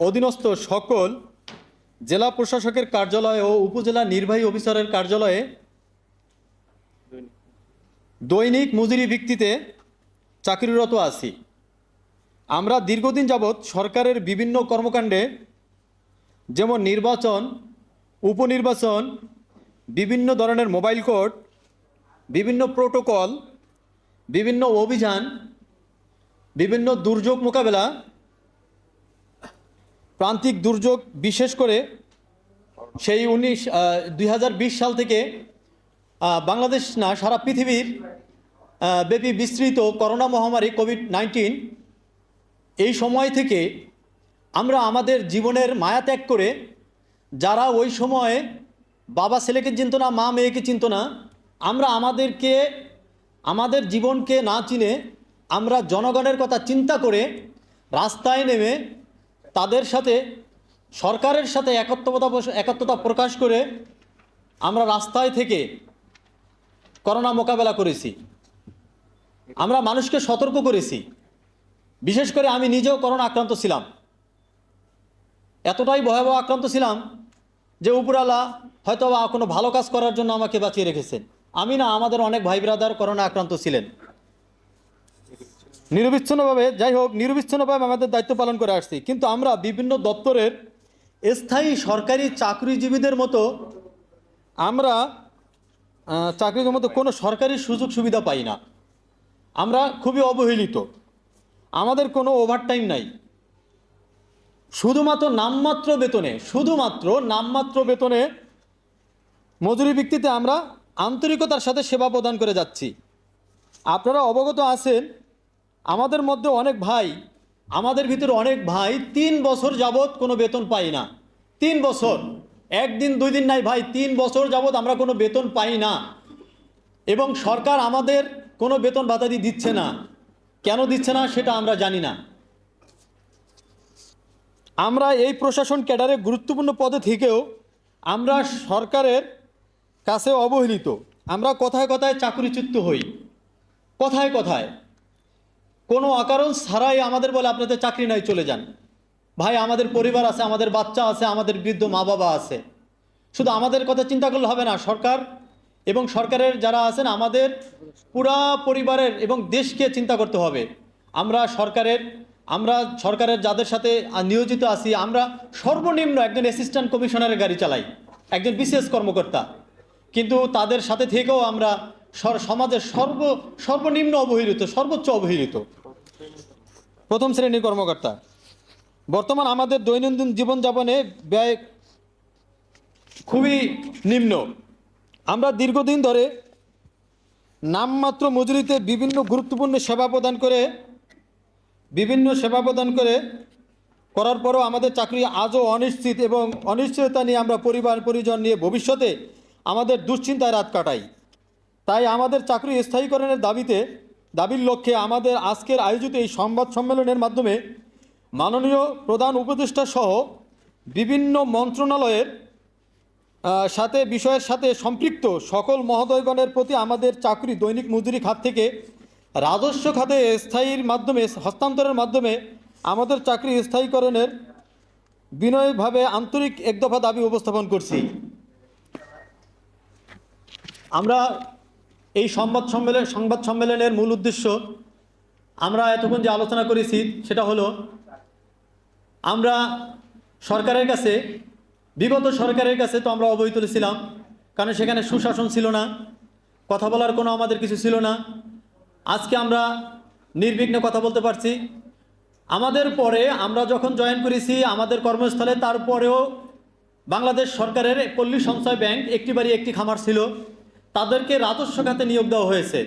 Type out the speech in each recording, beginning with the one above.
অধীনস্থ সকল জেলা প্রশাসকের কার্যালয় ও উপজেলা নির্বাহী অফিসারের কার্যালয়ে দৈনিক মজুরি ভিত্তিতে চাকরিরত আছি। আমরা দীর্ঘদিন যাবৎ সরকারের বিভিন্ন কর্মকাণ্ডে, যেমন নির্বাচন, উপনির্বাচন, বিভিন্ন ধরনের মোবাইল কোড, বিভিন্ন প্রোটোকল, বিভিন্ন অভিযান, বিভিন্ন দুর্যোগ মোকাবেলা প্রান্তিক দুর্যোগ, বিশেষ করে সেই উনিশ দুই সাল থেকে বাংলাদেশ না, সারা পৃথিবীর ব্যাপী বিস্তৃত করোনা মহামারী কোভিড নাইন্টিন। এই সময় থেকে আমরা আমাদের জীবনের মায়া ত্যাগ করে যারা ওই সময়ে বাবা ছেলেকে চিনত না, মা মেয়েকে চিনত না, আমরা আমাদেরকে, আমাদের জীবনকে না চিনে আমরা জনগণের কথা চিন্তা করে রাস্তায় নেমে তাদের সাথে, সরকারের সাথে একত্রতা একাত্মতা প্রকাশ করে আমরা রাস্তায় থেকে করোনা মোকাবেলা করেছি। আমরা মানুষকে সতর্ক করেছি। বিশেষ করে আমি নিজেও করোনা আক্রান্ত ছিলাম। এতটাই ভয়াবহ আক্রান্ত ছিলাম যে উপরালা হয়তো বা কোনো ভালো কাজ করার জন্য আমাকে বাঁচিয়ে রেখেছেন আমি না, আমাদের অনেক ভাই ব্রাদার করোনা আক্রান্ত ছিলেন। নিরবিচ্ছিন্নভাবে, যাই হোক, নিরবিচ্ছিন্নভাবে আমাদের দায়িত্ব পালন করে আসছি। কিন্তু আমরা বিভিন্ন দপ্তরের স্থায়ী সরকারি চাকরিজীবীদের মতো আমরা চাকরির মতো কোনো সরকারি সুযোগ সুবিধা পাই না। আমরা খুবই অবহেলিত। আমাদের কোনো ওভারটাইম নাই। শুধুমাত্র নামমাত্র বেতনে, শুধুমাত্র নামমাত্র বেতনে মজুরি ভিত্তিতে আমরা আন্তরিকতার সাথে সেবা প্রদান করে যাচ্ছি। আপনারা অবগত আছেন আমাদের মধ্যে অনেক ভাই, আমাদের ভিতরে অনেক ভাই তিন বছর যাবৎ কোনো বেতন পাই না। তিন বছর। একদিন, দুই দিন নাই ভাই, তিন বছর যাবৎ আমরা কোনো বেতন পাই না। এবং সরকার আমাদের কোনো বেতন ভাতাদি দিচ্ছে না। কেন দিচ্ছে না সেটা আমরা জানি না। আমরা এই প্রশাসন ক্যাডারে গুরুত্বপূর্ণ পদে থেকেও আমরা সরকারের কাছে অবহেলিত। আমরা কথায় কথায় চাকরিচ্যুত হই। কথায় কথায়। কোনো অকারণ ছাড়াই আমাদের বলে আপনাদের চাকরি নাই, চলে যান। ভাই, আমাদের পরিবার আছে, আমাদের বাচ্চা আছে, আমাদের বৃদ্ধ মা বাবা আছে। শুধু আমাদের কথা চিন্তা করলে হবে না, সরকার এবং সরকারের যারা আছেন, আমাদের পুরা পরিবারের এবং দেশকে চিন্তা করতে হবে। আমরা সরকারের আমরা সরকারের যাদের সাথে নিয়োজিত আছি, আমরা সর্বনিম্ন একজন অ্যাসিস্ট্যান্ট কমিশনারের গাড়ি চালাই, একজন বিশেষ কর্মকর্তা। কিন্তু তাদের সাথে থেকেও আমরা সমাজের সর্ব, সর্বনিম্ন অবহেলিত, সর্বোচ্চ অবহেলিত। প্রথম শ্রেণির কর্মকর্তা। বর্তমান আমাদের দৈনন্দিন জীবনযাপনে ব্যয় খুবই নিম্ন। আমরা দীর্ঘদিন ধরে নামমাত্র মজুরিতে বিভিন্ন গুরুত্বপূর্ণ সেবা প্রদান করে, বিভিন্ন সেবা প্রদান করে, করার পরও আমাদের চাকরি আজও অনিশ্চিত এবং অনিশ্চয়তা নিয়ে আমরা পরিবার পরিজন নিয়ে ভবিষ্যতে আমাদের দুশ্চিন্তায় রাত কাটাই। তাই আমাদের চাকরি স্থায়ীকরণের দাবিতে, দাবির লক্ষ্যে আমাদের আজকের আয়োজিত এই সংবাদ সম্মেলনের মাধ্যমে মাননীয় প্রধান উপদেষ্টা সহ বিভিন্ন মন্ত্রণালয়ের সাথে বিষয়ের সাথে সম্পৃক্ত সকল মহোদয়গণের প্রতি আমাদের চাকরি দৈনিক মজুরি খাত থেকে রাজস্ব খাতে স্থায়ীর মাধ্যমে, হস্তান্তরের মাধ্যমে আমাদের চাকরি স্থায়ীকরণের বিনয়ভাবে আন্তরিক একদফা দাবি উপস্থাপন করছি। আমরা এই সংবাদ সম্মেলন, সংবাদ সম্মেলনের মূল উদ্দেশ্য আমরা এতক্ষণ যে আলোচনা করেছি সেটা হলো, আমরা সরকারের কাছে, বিগত সরকারের কাছে তো আমরা অবহিত ছিলাম, কারণ সেখানে সুশাসন ছিল না, কথা বলার কোনো আমাদের কিছু ছিল না। আজকে আমরা নির্বিঘ্নে কথা বলতে পারছি। আমাদের পরে আমরা যখন জয়েন করেছি আমাদের কর্মস্থলে, তারপরেও বাংলাদেশ সরকারের পল্লী সঞ্চয় ব্যাংক একটি বাড়ি একটি খামার ছিল। তাদেরকে রাজস্ব খাতে নিয়োগ দেওয়া হয়েছে।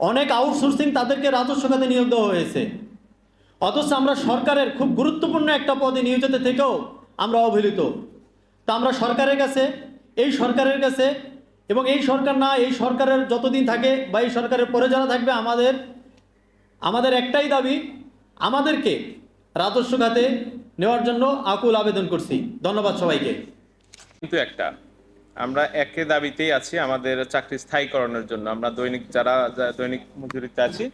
অনেক আউটসোর্সিং তাদেরকে রাজস্ব খাতে নিয়োগ দেওয়া হয়েছে। অথচ আমরা সরকারের খুব গুরুত্বপূর্ণ একটা পদে নিয়োজিত থেকেও আমরা অবহেলিত। তা আমরা সরকারের কাছে, এই সরকারের কাছে এবং এই সরকার না, এই সরকারের যতদিন থাকে বা এই সরকারের পরে যারা থাকবে আমাদের আমাদের একটাই দাবি, আমাদেরকে রাজস্ব খাতে নেওয়ার জন্য আকুল আবেদন করছি। ধন্যবাদ সবাইকে। কিন্তু একটা আমরা একে দাবিতেই আছি আমাদের চাকরি স্থায়ীকরণের জন্য। আমরা দৈনিক যারা দৈনিক মজুরিতে আছি,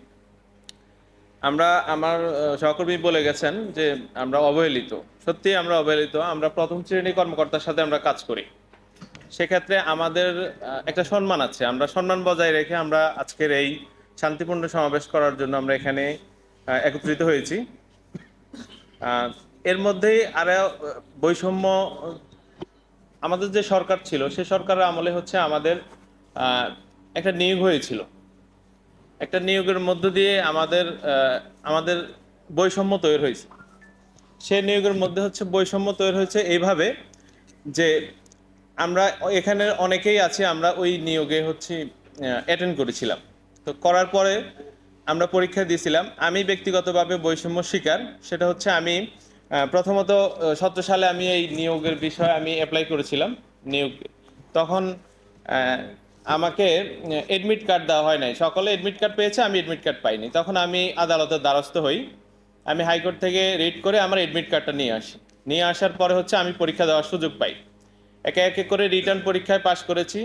আমরা আমার সহকর্মী বলে গেছেন যে আমরা অবহেলিত। সত্যি আমরা অবহেলিত, আমরা প্রথম শ্রেণি কর্মকর্তার সাথে আমরা কাজ করি। সেক্ষেত্রে আমাদের একটা সম্মান আছে। আমরা সম্মান বজায় রেখে আমরা আজকের এই শান্তিপূর্ণ সমাবেশ করার জন্য আমরা এখানে একত্রিত হয়েছি। এর মধ্যেই আরও বৈষম্য আমাদের যে সরকার ছিল, সে সরকারের আমলে হচ্ছে আমাদের একটা নিয়োগ হয়েছিল। একটা নিয়োগের মধ্য দিয়ে আমাদের আমাদের বৈষম্য তৈরি হয়েছে। সে নিয়োগের মধ্যে হচ্ছে বৈষম্য তৈরি হয়েছে এইভাবে যে আমরা এখানে অনেকেই আছি, আমরা ওই নিয়োগে হচ্ছে অ্যাটেন্ড করেছিলাম। তো করার পরে আমরা পরীক্ষা দিয়েছিলাম। আমি ব্যক্তিগতভাবে বৈষম্য শিকার, সেটা হচ্ছে আমি প্রথমত সতেরো সালে আমি এই নিয়োগের বিষয়ে আমি অ্যাপ্লাই করেছিলাম নিয়োগ। তখন আমাকে এডমিট কার্ড দেওয়া হয় নাই। সকলে এডমিট কার্ড পেয়েছে আমি এডমিট কার্ড পাইনি। তখন আমি আদালতের দ্বারস্থ হই। আমি হাইকোর্ট থেকে রিড করে আমার এডমিট কার্ডটা নিয়ে আসি। নিয়ে আসার পরে হচ্ছে আমি পরীক্ষা দেওয়ার সুযোগ পাই। একে একে করে রিটার্ন পরীক্ষায় পাশ করেছি।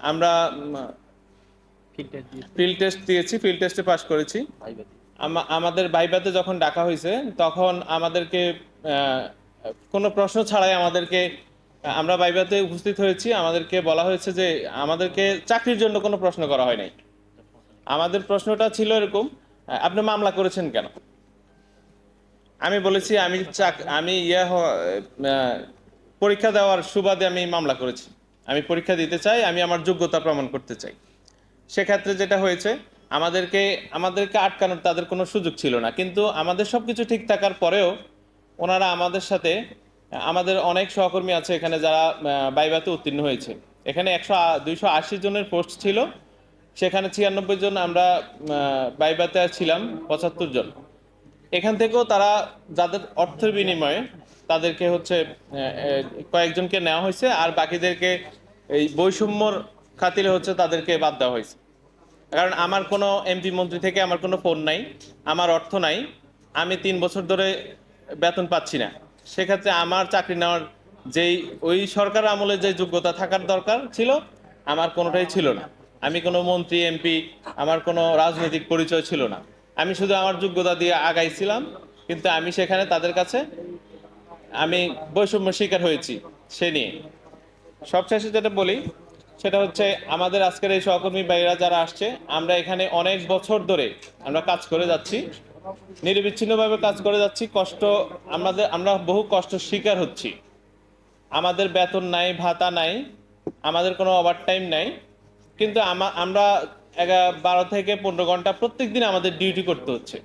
আমরা ফিল্ড টেস্ট দিয়েছি। ফিল্ড টেস্টে পাশ করেছি। আমাদের বাইবাতে যখন ডাকা হয়েছে তখন আমাদেরকে কোনো প্রশ্ন ছাড়াই আমাদেরকে, আমরা বাইবাতে উপস্থিত হয়েছি, আমাদেরকে বলা হয়েছে যে আমাদেরকে চাকরির জন্য কোনো প্রশ্ন করা হয় নাই। আমাদের প্রশ্নটা ছিল এরকম, আপনি মামলা করেছেন কেন? আমি বলেছি, আমি চাক- আমি ইয়া পরীক্ষা দেওয়ার সুবাদে আমি মামলা করেছি। আমি পরীক্ষা দিতে চাই, আমি আমার যোগ্যতা প্রমাণ করতে চাই। সেক্ষেত্রে যেটা হয়েছে আমাদেরকে আমাদেরকে আটকানোর তাদের কোনো সুযোগ ছিল না। কিন্তু আমাদের সব কিছু ঠিক থাকার পরেও ওনারা আমাদের সাথে, আমাদের অনেক সহকর্মী আছে এখানে যারা বাইবাতে উত্তীর্ণ হয়েছে। এখানে একশো দুইশো আশি জনের পোস্ট ছিল। সেখানে ছিয়ানব্বই জন আমরা বাইবাতে ছিলাম, পঁচাত্তর জন। এখান থেকেও তারা যাদের অর্থের বিনিময়ে তাদেরকে হচ্ছে কয়েকজনকে নেওয়া হয়েছে, আর বাকিদেরকে এই বৈষম্যর খাতিরে হচ্ছে তাদেরকে বাদ দেওয়া হয়েছে। কারণ আমার কোনো এমপি মন্ত্রী থেকে আমার কোনো ফোন নাই, আমার অর্থ নাই, আমি তিন বছর ধরে বেতন পাচ্ছি না। সেক্ষেত্রে আমার চাকরি নেওয়ার যেই, ওই সরকার আমলে যে যোগ্যতা থাকার দরকার ছিল, আমার কোনোটাই ছিল না। আমি কোনো মন্ত্রী এমপি আমার কোনো রাজনৈতিক পরিচয় ছিল না। আমি শুধু আমার যোগ্যতা দিয়ে আগাইছিলাম, কিন্তু আমি সেখানে তাদের কাছে আমি বৈষম্য শিকার হয়েছি সে নিয়ে। সবশেষে যেটা বলি সেটা হচ্ছে আমাদের আজকের এই সহকর্মী ভাইরা যারা আসছে, আমরা এখানে অনেক বছর ধরে আমরা কাজ করে যাচ্ছি। নিরবিচ্ছিন্নভাবে কাজ করে যাচ্ছি, কষ্ট আমাদের, আমরা বহু কষ্ট শিকার হচ্ছি। আমাদের বেতন নাই, ভাতা নাই, আমাদের কোনো ওভার টাইম নাই। কিন্তু আমরা বারো থেকে পনেরো ঘণ্টা প্রত্যেক দিন আমাদের ডিউটি করতে হচ্ছে।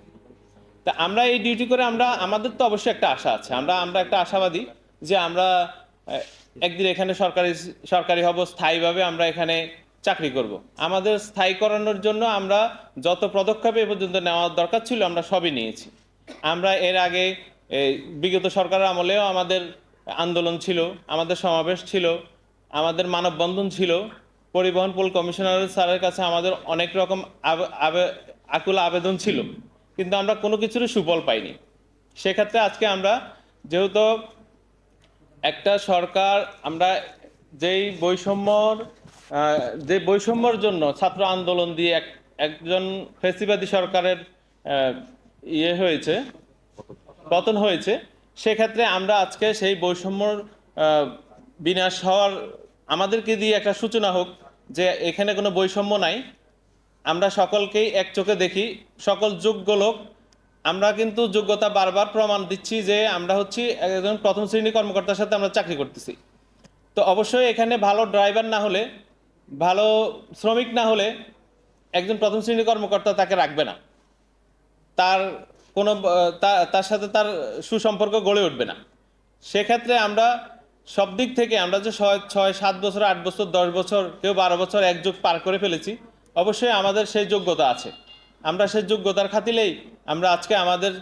তা আমরা এই ডিউটি করে আমরা, আমাদের তো অবশ্যই একটা আশা আছে। আমরা আমরা একটা আশাবাদী যে আমরা একদিন এখানে সরকারি সরকারি হব, স্থায়ীভাবে আমরা এখানে চাকরি করব। আমাদের স্থায়ী করানোর জন্য আমরা যত পদক্ষেপ এ পর্যন্ত নেওয়ার দরকার ছিল, আমরা সবই নিয়েছি। আমরা এর আগে বিগত সরকারের আমলেও আমাদের আন্দোলন ছিল, আমাদের সমাবেশ ছিল, আমাদের মানববন্ধন ছিল। পরিবহন পোল কমিশনার স্যারের কাছে আমাদের অনেক রকম আকুল আবেদন ছিল। কিন্তু আমরা কোনো কিছুরই সুফল পাইনি। সেক্ষেত্রে আজকে আমরা যেহেতু একটা সরকার আমরা যেই বৈষম্যর যে বৈষম্যর জন্য ছাত্র আন্দোলন দিয়ে এক, একজন ফেসিবাদী সরকারের ইয়ে হয়েছে, পতন হয়েছে, সেক্ষেত্রে আমরা আজকে সেই বৈষম্যর বিনাশ হওয়ার আমাদেরকে দিয়ে একটা সূচনা হোক যে এখানে কোনো বৈষম্য নাই। আমরা সকলকেই এক চোখে দেখি, সকল যোগ্য লোক আমরা কিন্তু যোগ্যতা বারবার প্রমাণ দিচ্ছি যে আমরা হচ্ছি একজন প্রথম শ্রেণি কর্মকর্তার সাথে আমরা চাকরি করতেছি। তো অবশ্যই এখানে ভালো ড্রাইভার না হলে, ভালো শ্রমিক না হলে একজন প্রথম শ্রেণি কর্মকর্তা তাকে রাখবে না। তার কোনো তার সাথে তার সুসম্পর্ক গড়ে উঠবে না। সেক্ষেত্রে আমরা সব দিক থেকে আমরা যে ছয় ছয়, সাত বছর, আট বছর, দশ বছর, কেউ বারো বছর এক যুগ পার করে ফেলেছি, অবশ্যই আমাদের সেই যোগ্যতা আছে। আমরা সে যোগ্যতার খাতিলেই আমরা আজকে আমাদের